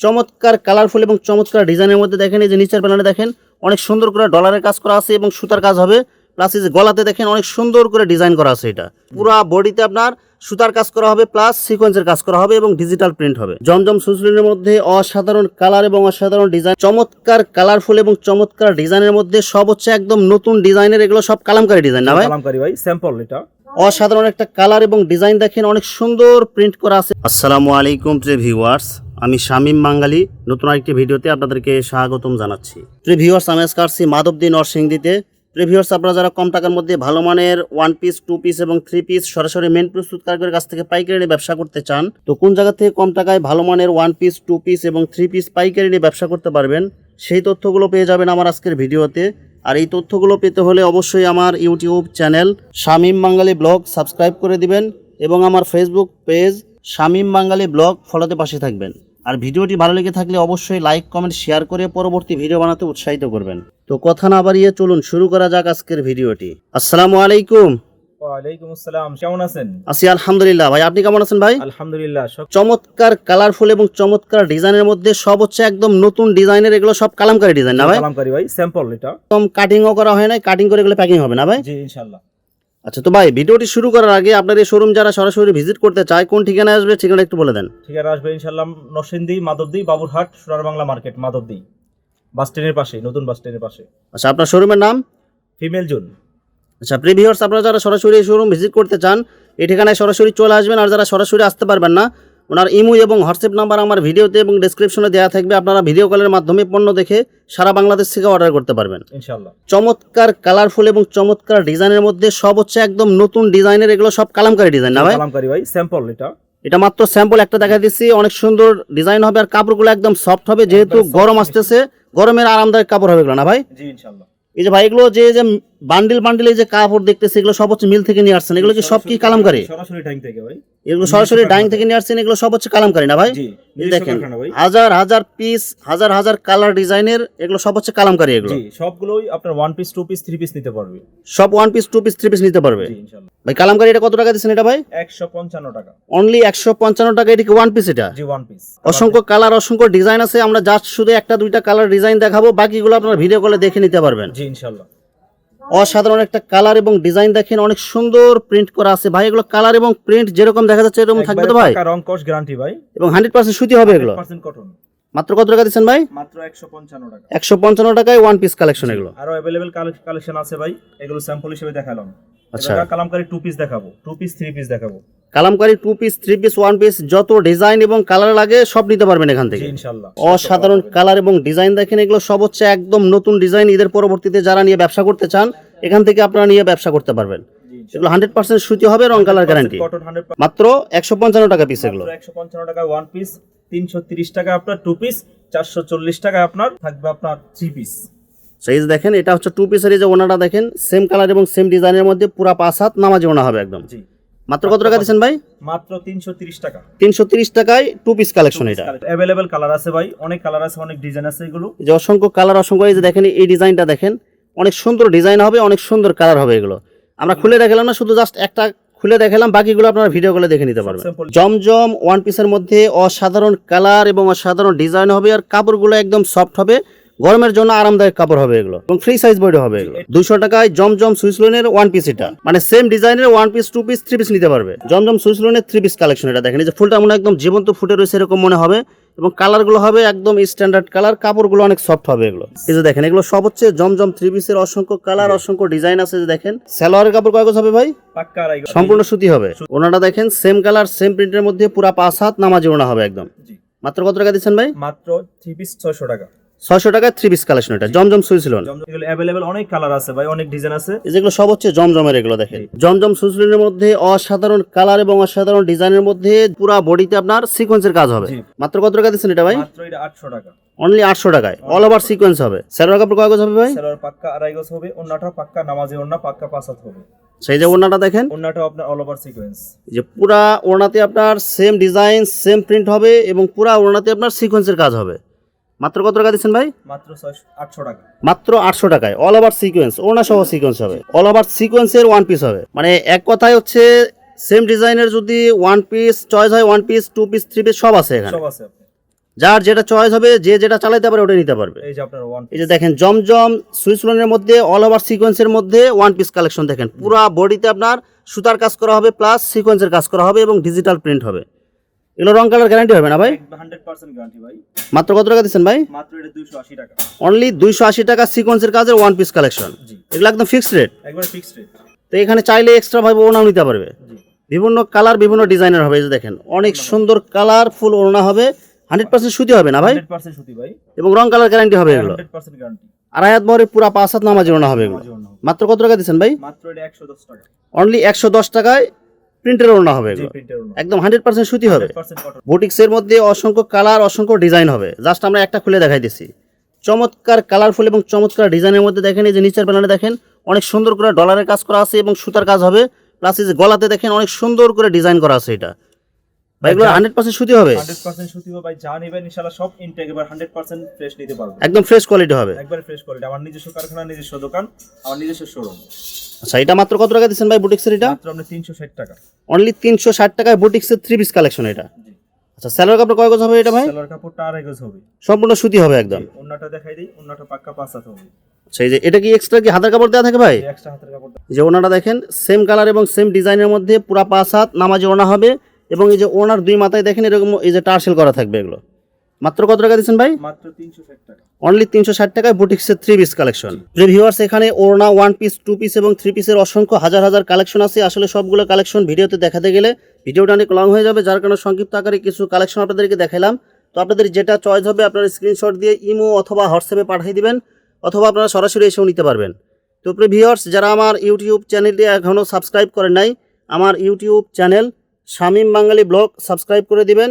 চমৎকার কালারফুল এবং চমৎকার ডিজাইনের মধ্যে দেখেন এই যে নিচের প্যানেলে দেখেন অনেক সুন্দর করে ডলারের কাজ করা আছে এবং সুতার কাজ হবে। প্লাস এই যে গলাতে দেখেন অনেক সুন্দর করে ডিজাইন করা আছে এটা। পুরো বডিতে আপনার সুতার কাজ করা হবে প্লাস সিকোয়েন্সের কাজ করা হবে এবং ডিজিটাল প্রিন্ট হবে। জমজম সুসলিনের মধ্যে অসাধারণ কালার এবং অসাধারণ ডিজাইন চমৎকার কালারফুল এবং চমৎকার ডিজাইনের মধ্যে সব হচ্ছে একদম নতুন ডিজাইনের এগুলো সব কালামকারী ডিজাইন না ভাই? কালামকারী ভাই স্যাম্পল এটা। অসাধারণ একটা কালার এবং ডিজাইন দেখেন অনেক সুন্দর প্রিন্ট করা আছে। আসসালামু আলাইকুম প্রিয় ভিউয়ার্স আমি শামীম বাঙালি, নতুন আরেকটি ভিডিওতে আপনাদেরকে স্বাগতম জানাচ্ছি। প্রিয় ভিউয়ার্স আমি আজকে আসছি মাধবদী নরসিংদীতে। প্রিয় ভিউয়ার্স আপনারা যারা কম টাকার মধ্যে ভালো মানের ওয়ান পিস টু পিস এবং থ্রি পিস সরাসরি মেন প্রস্তুতকারকের কাছ থেকে পাইকারি নিয়ে ব্যবসা করতে চান, তো কোন জায়গা থেকে কম টাকায় ভালো মানের ওয়ান পিস টু পিস এবং থ্রি পিস পাইকারি নিয়ে ব্যবসা করতে পারবেন, সেই তথ্যগুলো পেয়ে যাবেন আমার আজকের ভিডিওতে। আর এই তথ্যগুলো পেতে হলে অবশ্যই আমার YouTube channel Shamim Bangali blog subscribe করে দিবেন এবং আমার Facebook page Shamim Bangali blog ফলোতে পাশে থাকবেন। আর ভিডিওটি ভালো লেগে থাকলে অবশ্যই লাইক কমেন্ট শেয়ার করে পরবর্তী ভিডিও বানাতে উৎসাহিত করবেন। তো কথা না বাড়িয়ে চলুন শুরু করা যাক আজকের ভিডিওটি। আসসালামু আলাইকুম। ওয়ালাইকুম আসসালাম কেমন আছেন? আছি আলহামদুলিল্লাহ। ভাই আপনি কেমন আছেন ভাই? আলহামদুলিল্লাহ চমৎকার কালারফুল এবং চমৎকার ডিজাইনের মধ্যে সব হচ্ছে একদম নতুন ডিজাইনের এগুলো সব কালামকারী ডিজাইন না ভাই? কালামকারী ভাই স্যাম্পল এটা। একদম কাটিংও করা হয় না কাটিং করে এগুলো প্যাকিং হবে না ভাই? জি ইনশাআল্লাহ। আচ্ছা তো ভাই ভিডিওটি শুরু করার আগে আপনার এই শোরুম যারা সরাসরি ভিজিট করতে চায় কোন ঠিকানায় আসবে ঠিকানা একটু বলে দেন। ঠিকানা আসবে ইনশাআল্লাহ নরসিংদী মাধবদী বাবুরহাট সোনার বাংলা মার্কেট মাধবদী। বাস স্ট্যান্ডের পাশে নতুন বাস স্ট্যান্ডের পাশে। আচ্ছা আপনার শোরুমের নাম? Female zone. আচ্ছা প্রিভিয়ার্স আপনারা যারা সরাসরি এই শোরুম ভিজিট করতে চান এই ঠিকানায় সরাসরি চলে আসবেন আর যারা সরাসরি আসতে পারবেন না ওনার ইমু এবং হোয়াটসঅ্যাপ নাম্বার আমার ভিডিওতে এবং ডেসক্রিপশনে দেওয়া থাকবে। আপনারা ভিডিও কলের মাধ্যমে পণ্য দেখে সারা বাংলাদেশ থেকে অর্ডার করতে পারবেন। চমৎকার কালারফুল এবং চমৎকার ডিজাইনের মধ্যে সব হচ্ছে একদম নতুন ডিজাইনের এগুলো সব কালামকারী ডিজাইন না ভাই? কালামকারী ভাই স্যাম্পল এটা। এটা মাত্র স্যাম্পল একটা দেখা দিচ্ছি অনেক সুন্দর ডিজাইন হবে আর কাপড়গুলো একদম সফট হবে যেহেতু গরম আসতেছে গরমের আরামদায়ক কাপড় হবে এগুলো না ভাই? জি ইনশাআল্লাহ। এই যে ভাই এগুলো যে যে বান্ডিল বান্ডিল এই যে কাপড় দেখতেছে এগুলো সব হচ্ছে মিল থেকে নিয়ে আসছেন। এগুলো কি সব কি কালামকারী? সরাসরি ডাইং থেকে ভাই। এগুলো সরাসরি ডাইং থেকে নিয়ে আসছেন এগুলো সব হচ্ছে কালামকারী না ভাই? দেখেন হাজার হাজার পিস হাজার হাজার কালার ডিজাইনের এগুলো সব হচ্ছে কালামকারী এগুলো। সবগুলোই আপনার one piece two piece three piece নিতে পারবে। সব one piece two piece three piece নিতে পারবে। ভাই কালামকারী এটা কত টাকা দিচ্ছেন এটা ভাই? একশো পঞ্চান্ন টাকা। অনলি একশো পঞ্চান্ন টাকা এটা কি ওয়ান পিস এটা? জি ওয়ান পিস অসংখ্য কালার অসংখ্য ডিজাইন আছে আমরা জাস্ট শুধু একটা দুইটা কালার ডিজাইন দেখাবো বাকিগুলো আপনার ভিডিও কলে দেখে নিতে পারবেন। জি ইনশাআল্লাহ অসাধারণ একটা কালার এবং ডিজাইন দেখেন অনেক সুন্দর প্রিন্ট করা আছে। ভাই এগুলো কালার এবং প্রিন্ট যেরকম দেখা যাচ্ছে এরকম থাকবে তো ভাই? রং কস গ্যারান্টি ভাই। এবং হান্ড্রেড পার্সেন্ট সুতি হবে এগুলো। কটন মাত্র কত টাকা দিচ্ছেন ভাই? মাত্র একশো পঞ্চান্ন টাকা। একশো পঞ্চান্ন টাকায় ওয়ান পিস কালেকশন এগুলো। আরও অ্যাভেলেবেল কালেকশন আছে ভাই। এগুলো স্যাম্পল হিসেবে দেখালাম। আচ্ছা। কালামকারী টু পিস দেখাবো। টু পিস থ্রি পিস দেখাবো। Kalamkari two piece three piece one piece যত ডিজাইন এবং কালার লাগে সব নিতে পারবেন এখান থেকে। অসাধারণ কালার এবং ডিজাইন দেখেন এগুলো সব হচ্ছে একদম নতুন ডিজাইন ঈদের পরবর্তীতে যারা নিয়ে ব্যবসা করতে চান এখান থেকে আপনারা নিয়ে ব্যবসা করতে পারবেন। এগুলো হান্ড্রেড পার্সেন্ট সুতি হবে রং কালার গ্যারান্টি মাত্র একশো পঞ্চান্ন টাকা পিস এগুলো। একশো পঞ্চান্ন টাকা ওয়ান পিস তিনশো তিরিশ টাকা আপনার টু পিস চারশো চল্লিশ টাকা আপনার থাকবে আপনার থ্রি পিস সাইজ দেখেন এটা হচ্ছে টু পিসের এই যে ওনাটা দেখেন সেম কালার এবং সেম ডিজাইনের মধ্যে পুরা পাঁচ হাত নামাজি ওনা হবে একদম। জি। মাত্র কত টাকা দিচ্ছেন ভাই? মাত্র তিনশো তিরিশ টাকা। তিনশো তিরিশ টাকায় টু পিস কালেকশন এটা। অ্যাভেলেবেল কালার আছে ভাই অনেক কালার আছে অনেক ডিজাইন আছে এগুলো। যে অসংখ্য কালার অসংখ্য এই যে দেখেন এই ডিজাইনটা দেখেন অনেক সুন্দর ডিজাইন হবে অনেক সুন্দর কালার হবে এগুলো। আমরা খুলে দেখালাম না শুধু জাস্ট একটা খুলে দেখালাম বাকিগুলো আপনারা ভিডিও করে দেখে নিতে পারবেন। জমজম ওয়ান পিসের মধ্যে অসাধারণ কালার এবং অসাধারণ ডিজাইন হবে আর কাপড়গুলো একদম সফট হবে। গরমের জন্য আরামদায়ক কাপড় হবে এগুলো এবং ফ্রি সাইজ বইটা হবে এগুলো। দুশো টাকায় জমজম সুইসলোনের ওয়ান পিস এটা। মানে সেম ডিজাইনের one piece two piece three piece নিতে পারবে। জমজম সুইসলোনের থ্রি পিস কালেকশন এটা দেখেন। যে ফুলটা মনে একদম জীবন্ত ফুটে রয়েছে এরকম মনে হবে এবং কালারগুলো হবে একদম স্ট্যান্ডার্ড কালার কাপড়গুলো অনেক সফট হবে এগুলো। এই যে দেখেন এগুলো সব হচ্ছে জমজম থ্রি পিসের অসংখ্য কালার অসংখ্য ডিজাইন আছে যে দেখেন। সালোয়ারের কাপড় কয় হবে ভাই। সম্পূর্ণ সুতি হবে। ওনাটা দেখেন সেম কালার সেম প্রিন্টের মধ্যে পুরা পাঁচ হাত নামাজি ওনা হবে একদম। মাত্র কত টাকা দিচ্ছেন ভাই? মাত্র থ্রি পিস ছয়শো টাকা। ছয়শো টাকায় থ্রি পিস কালেকশন এটা। জমজম সুইসিলন এগুলো অ্যাভেলেবেল অনেক কালার আছে ভাই অনেক ডিজাইন আছে। যেগুলো সব হচ্ছে জমজমের এগুলো দেখেন। জমজম সুইসিলনের মধ্যে অসাধারণ কালার এবং অসাধারণ ডিজাইনের মধ্যে পুরা বডিতে আপনার সিকোয়েন্সের কাজ হবে। মাত্র কত টাকা দিচ্ছেন এটা ভাই? মাত্র এটা আটশো টাকা। অনলি আটশো টাকায়। অল ওভার সিকোয়েন্স হবে। স্যালোয়ার কাপড় কয় গজ হবে ভাই? সেলার পাক্কা আড়াই গজ হবে অন্যটা পাক্কা নামাজি অন্য পাক্কা পাঁচাত হবে। সেই যে ওনাটা দেখেন। অন্যটা আপনার অল ওভার সিকোয়েন্স যে পুরা ওড়নাতে আপনার সেম ডিজাইন সেম প্রিন্ট হবে এবং পুরা ওড়নাতে আপনার সিকোয়েন্সের কাজ হবে। মাত্র কত টাকা দিচ্ছেন ভাই? মাত্র আটশো টাকা। মাত্র আটশো টাকায়। অল ওভার সিকোয়েন্স ওনা সহ সিকোয়েন্স হবে। অল ওভার সিকোয়েন্সের ওয়ান পিস হবে। মানে এক কথায় হচ্ছে সেম ডিজাইনের যদি ওয়ান পিস চয়েস হয় one piece two piece three piece সব আছে এখানে। সব আছে যার যেটা চয়েস হবে যে যেটা চালাতে পারে ওটা নিতে পারবে। এই যে আপনার ওয়ান এই যে দেখেন জমজম সুইসলনের মধ্যে অল ওভার সিকোয়েন্সের মধ্যে ওয়ান পিস কালেকশন দেখেন। পুরা বডিতে আপনার সুতার কাজ করা হবে প্লাস সিকোয়েন্সের কাজ করা হবে এবং ডিজিটাল প্রিন্ট হবে। এগুলো রং কালার গ্যারান্টি হবে না ভাই? হান্ড্রেড পার্সেন্ট গ্যারান্টি ভাই। মাত্র কত টাকা দিচ্ছেন ভাই? মাত্র এটা দুইশো আশি টাকা। অনলি দুইশো আশি টাকা সিকোয়েন্সের কাজের ওয়ান পিস কালেকশন এগুলো একদম ফিক্সড রেট একবার ফিক্সড রেট তো এখানে চাইলে এক্সট্রা ভাবে ওনাও নিতে পারবে। বিভিন্ন কালার বিভিন্ন ডিজাইনের হবে এই যে দেখেন। অনেক সুন্দর কালার ফুল ওড়না হবে। হান্ড্রেড পার্সেন্ট সুতি হবে না ভাই? সুতি ভাই। এবং রং কালার গ্যারান্টি হবে এগুলো। আড়াই হাত বহরে পুরা পাঁচ হাত নামাজি ওড়না হবে এগুলো। মাত্র কত টাকা দিচ্ছেন ভাই? মাত্র এটা একশো দশ টাকা। অনলি একশো দশ টাকায় প্রিন্টের ওড়না হবে এগুলো। একদম হান্ড্রেড পার্সেন্ট সুতি হবে। বুটিক্সের মধ্যে অসংখ্য কালার অসংখ্য ডিজাইন হবে। জাস্ট আমরা একটা খুলে দেখাই দিছি। চমৎকার কালারফুল এবং চমৎকার ডিজাইনের মধ্যে দেখেন এই যে নিচের প্যানেলে দেখেন অনেক সুন্দর করে ডলারের কাজ করা আছে এবং সুতার কাজ হবে। প্লাস এই যে গলাতে দেখেন অনেক সুন্দর করে ডিজাইন করা আছে এটা। ভাই এগুলো হান্ড্রেড পার্সেন্ট সুতি হবে। হান্ড্রেড পার্সেন্ট সুতি হবে। ভাই যা নেবেন ইনশাল্লাহ সব ইনটেক এবার হান্ড্রেড পার্সেন্ট ফ্রেশ নিতে পারব একদম ফ্রেশ কোয়ালিটি হবে। একবার ফ্রেশ কোয়ালিটি আমার নিজস্ব কারখানা নিজস্ব দোকান আমার নিজস্ব শোরুম আচ্ছা এটা মাত্র কত টাকা দিচ্ছেন ভাই বুটিক্সের এটা? মাত্র আপনি তিনশো ষাট টাকা। অনলি তিনশো ষাট টাকায় বুটিক্সের থ্রি পিস কালেকশন এটা। আচ্ছা স্যালোয়ার কাপড় কয় গজ হবে এটা ভাই? সালোয়ার কাপড়টা আড়াই গজ হবে। সম্পূর্ণ সুতি হবে একদম। অন্যটা দেখাই দিই অন্যটা পাক্কা পাঁচ হাত হবে। আচ্ছা এই যে এটা কি এক্সট্রা কি হাতের কাপড় দেওয়া থাকে ভাই? এক্সট্রা হাতের কাপড় এই যে ওনাটা দেখেন সেম কালার এবং সেম ডিজাইনের মধ্যে পুরা পাঁচ হাত নামাজি ওনা হবে এবং এই যে ওনার দুই মাথায় দেখেন এরকম এই যে টার্সেল করা থাকবে এগুলো। মাত্র কত টাকা দিচ্ছেন ভাই? মাত্র তিনশো ষাট টাকা। অনলি তিনশো ষাট টাকায় বুটিক্সের থ্রি পিস কালেকশন যে ভিউয়ার্স এখানে ওড়না ওয়ান পিস টু পিস এবং থ্রি পিসের অসংখ্য হাজার হাজার কালেকশন আছে। আসলে সবগুলো কালেকশন ভিডিওতে দেখাতে গেলে ভিডিওটা অনেক লং হয়ে যাবে। যার কারণে সংক্ষিপ্ত আকারে কিছু কালেকশন আপনাদেরকে দেখালাম। তো আপনাদের যেটা চয়েস হবে আপনারা স্ক্রিনশট দিয়ে ইমো অথবা হোয়াটসঅ্যাপে পাঠিয়ে দিবেন অথবা আপনারা সরাসরি এসেও নিতে পারবেন। তো প্রিয় ভিউয়ার্স যারা আমার ইউটিউব চ্যানেলটি এখনও সাবস্ক্রাইব করেন নাই আমার YouTube channel Shamim Bangali blog subscribe করে দিবেন।